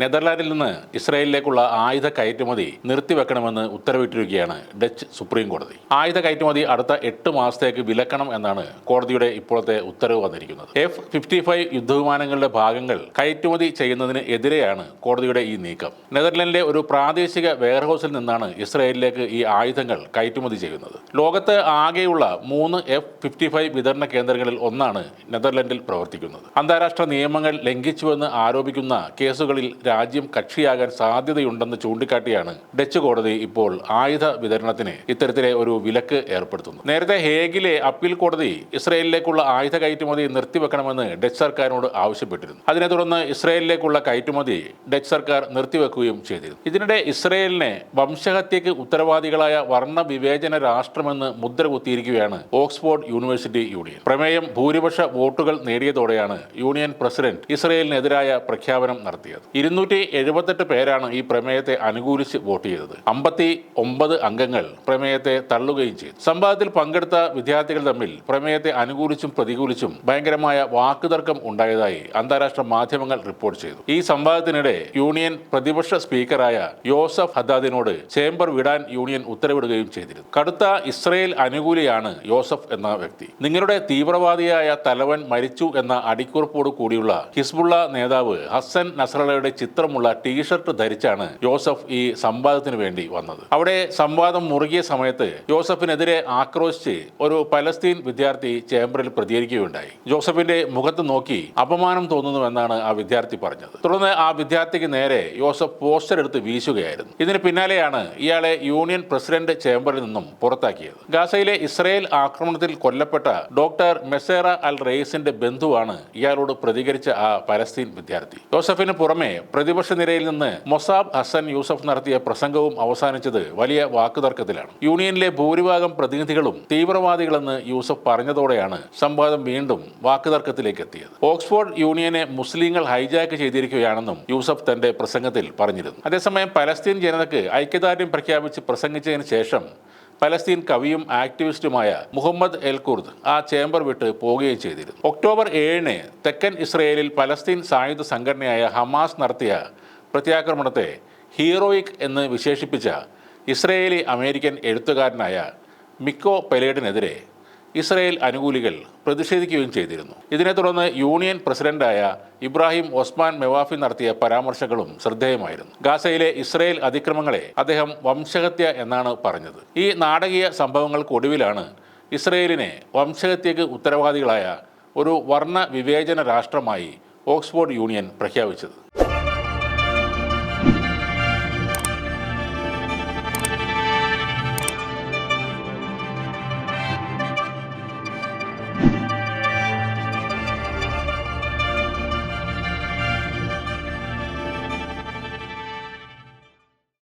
നെതർലാൻഡിൽ നിന്ന് ഇസ്രായേലിലേക്കുള്ള ആയുധ കയറ്റുമതി നിർത്തിവെക്കണമെന്ന് ഉത്തരവിട്ടിരിക്കുകയാണ് ഡച്ച് സുപ്രീം കോടതി. ആയുധ കയറ്റുമതി അടുത്ത എട്ട് മാസത്തേക്ക് വിലക്കണം എന്നാണ് കോടതിയുടെ ഇപ്പോഴത്തെ ഉത്തരവ് വന്നിരിക്കുന്നത്. എഫ് ഫിഫ്റ്റി ഫൈവ് യുദ്ധവിമാനങ്ങളുടെ ഭാഗങ്ങൾ കയറ്റുമതി ചെയ്യുന്നതിന് എതിരെയാണ് കോടതിയുടെ ഈ നീക്കം. നെതർലൻഡിലെ ഒരു പ്രാദേശിക വെയർഹൌസിൽ നിന്നാണ് ഇസ്രായേലിലേക്ക് ഈ ആയുധങ്ങൾ കയറ്റുമതി ചെയ്യുന്നത്. ലോകത്ത് ആകെയുള്ള മൂന്ന് എഫ് ഫിഫ്റ്റി ഫൈവ് വിതരണ കേന്ദ്രങ്ങളിൽ ഒന്നാണ് നെതർലൻഡിൽ പ്രവർത്തിക്കുന്നത്. അന്താരാഷ്ട്ര നിയമങ്ങൾ ലംഘിച്ചുവെന്ന് ആരോപിക്കുന്ന കേസുകളിൽ രാജ്യം കക്ഷിയാകാൻ സാധ്യതയുണ്ടെന്ന് ചൂണ്ടിക്കാട്ടിയാണ് ഡച്ച് കോടതി ഇപ്പോൾ ആയുധ വിതരണത്തിന് ഇത്തരത്തിലെ ഒരു വിലക്ക് ഏർപ്പെടുത്തുന്നു നേരത്തെ ഹേഗിലെ അപ്പീൽ കോടതി ഇസ്രയേലിലേക്കുള്ള ആയുധ കയറ്റുമതി നിർത്തിവെക്കണമെന്ന് ഡച്ച് സർക്കാരിനോട് ആവശ്യപ്പെട്ടിരുന്നു. അതിനെ തുടർന്ന് ഇസ്രയേലിലേക്കുള്ള കയറ്റുമതി ഡച്ച് സർക്കാർ നിർത്തിവെക്കുകയും ചെയ്തിരുന്നു. ഇതിനിടെ ഇസ്രയേലിനെ വംശഹത്യക്ക് ഉത്തരവാദികളായ വർണ വിവേചന രാഷ്ട്രമെന്ന് മുദ്ര കുത്തിയിരിക്കുകയാണ് ഓക്സ്ഫോർഡ് യൂണിവേഴ്സിറ്റി യൂണിയൻ. പ്രമേയം ഭൂരിപക്ഷ വോട്ടുകൾ നേടിയതോടെയാണ് യൂണിയൻ പ്രസിഡന്റ് ഇസ്രയേലിനെതിരായ പ്രഖ്യാപനം നടത്തിയത്. ഇരുന്നൂറ്റി എഴുപത്തെട്ട് പേരാണ് ഈ പ്രമേയത്തെ അനുകൂലിച്ച് വോട്ട് ചെയ്തത്. അമ്പത്തി ഒമ്പത് അംഗങ്ങൾ പ്രമേയത്തെ തള്ളുകയും ചെയ്തു. സംവാദത്തിൽ പങ്കെടുത്ത വിദ്യാർത്ഥികൾ തമ്മിൽ പ്രമേയത്തെ അനുകൂലിച്ചും പ്രതികൂലിച്ചും ഭയങ്കരമായ വാക്കുതർക്കം ഉണ്ടായതായി അന്താരാഷ്ട്ര മാധ്യമങ്ങൾ റിപ്പോർട്ട് ചെയ്തു. ഈ സംവാദത്തിനിടെ യൂണിയൻ പ്രതിപക്ഷ സ്പീക്കറായ യോസഫ് ഹദാദിനോട് ചേംബർ വിടാൻ യൂണിയൻ ഉത്തരവിടുകയും ചെയ്തിരുന്നു. കടുത്ത ഇസ്രയേൽ അനുകൂലിയാണ് യോസഫ് എന്ന വ്യക്തി. നിങ്ങളുടെ തീവ്രവാദിയായ തലവൻ മരിച്ചു എന്ന അടിക്കുറിപ്പോട് കൂടിയുള്ള ഹിസ്ബുള്ള നേതാവ് ഹസൻ നസ്രളയുടെ ചിത്രമുള്ള ടീഷർട്ട് ധരിച്ചാണ് ജോസഫ് ഈ സംവാദത്തിന് വേണ്ടി വന്നത്. അവിടെ സംവാദം മുറുകിയ സമയത്ത് ജോസഫിനെതിരെ ആക്രോശിച്ച് ഒരു പലസ്തീൻ വിദ്യാർത്ഥി ചേംബറിൽ പ്രതികരിക്കുകയുണ്ടായി. ജോസഫിന്റെ മുഖത്ത് നോക്കി അപമാനം തോന്നുന്നുവെന്നാണ് ആ വിദ്യാർത്ഥി പറഞ്ഞത്. തുടർന്ന് ആ വിദ്യാർത്ഥിക്ക് നേരെ ജോസഫ് പോസ്റ്റർ എടുത്ത് വീശുകയായിരുന്നു. ഇതിന് പിന്നാലെയാണ് ഇയാളെ യൂണിയൻ പ്രസിഡന്റ് ചേംബറിൽ നിന്നും പുറത്താക്കിയത്. ഗാസയിലെ ഇസ്രയേൽ ആക്രമണത്തിൽ കൊല്ലപ്പെട്ട ഡോക്ടർ മെസേറ അൽ റെയ്സിന്റെ ബന്ധുവാണ് ഇയാളോട് പ്രതികരിച്ച ആ പലസ്തീൻ വിദ്യാർത്ഥി. ജോസഫിന് പുറമെ പ്രതിപക്ഷ നിരയിൽ നിന്ന് മൊസാബ് ഹസൻ യൂസഫ് നടത്തിയ പ്രസംഗവും അവസാനിച്ചത് വലിയ വാക്കുതർക്കത്തിലാണ്. യൂണിയനിലെ ഭൂരിഭാഗം പ്രതിനിധികളും തീവ്രവാദികളെന്ന് യൂസഫ് പറഞ്ഞതോടെയാണ് സംവാദം വീണ്ടും വാക്കുതർക്കത്തിലേക്ക് എത്തിയത് ഓക്സ്ഫോർഡ് യൂണിയനെ മുസ്ലിങ്ങൾ ഹൈജാക്ക് ചെയ്തിരിക്കുകയാണെന്നും യൂസഫ് തന്റെ പ്രസംഗത്തിൽ പറഞ്ഞിരുന്നു. അതേസമയം പലസ്തീൻ ജനതയ്ക്ക് ഐക്യദാർഢ്യം പ്രഖ്യാപിച്ച് പ്രസംഗിച്ചതിന് ശേഷം പലസ്തീൻ കവിയും ആക്ടിവിസ്റ്റുമായ മുഹമ്മദ് എൽ കുർദ് ആ ചേംബർ വിട്ട് പോവുകയും ചെയ്തിരുന്നു. ഒക്ടോബർ ഏഴിന് തെക്കൻ ഇസ്രയേലിൽ പലസ്തീൻ സായുധ സംഘടനയായ ഹമാസ് നടത്തിയ പ്രത്യാക്രമണത്തെ ഹീറോയിക് എന്ന് വിശേഷിപ്പിച്ച ഇസ്രയേലി അമേരിക്കൻ എഴുത്തുകാരനായ മിക്കോ പെലേഡിനെതിരെ ഇസ്രയേൽ അനുകൂലികൾ പ്രതിഷേധിക്കുകയും ചെയ്തിരുന്നു. ഇതിനെ തുടർന്ന് യൂണിയൻ പ്രസിഡന്റായ ഇബ്രാഹിം ഒസ്മാൻ മെവാഫി നടത്തിയ പരാമർശങ്ങളും ശ്രദ്ധേയമായിരുന്നു. ഗാസയിലെ ഇസ്രയേൽ അതിക്രമങ്ങളെ അദ്ദേഹം വംശഹത്യ എന്നാണ് പറഞ്ഞത്. ഈ നാടകീയ സംഭവങ്ങൾക്കൊടുവിലാണ് ഇസ്രയേലിനെ വംശഹത്യക്ക് ഉത്തരവാദികളായ ഒരു വർണ വിവേചന രാഷ്ട്രമായി ഓക്സ്ഫോർഡ് യൂണിയൻ പ്രഖ്യാപിച്ചത്.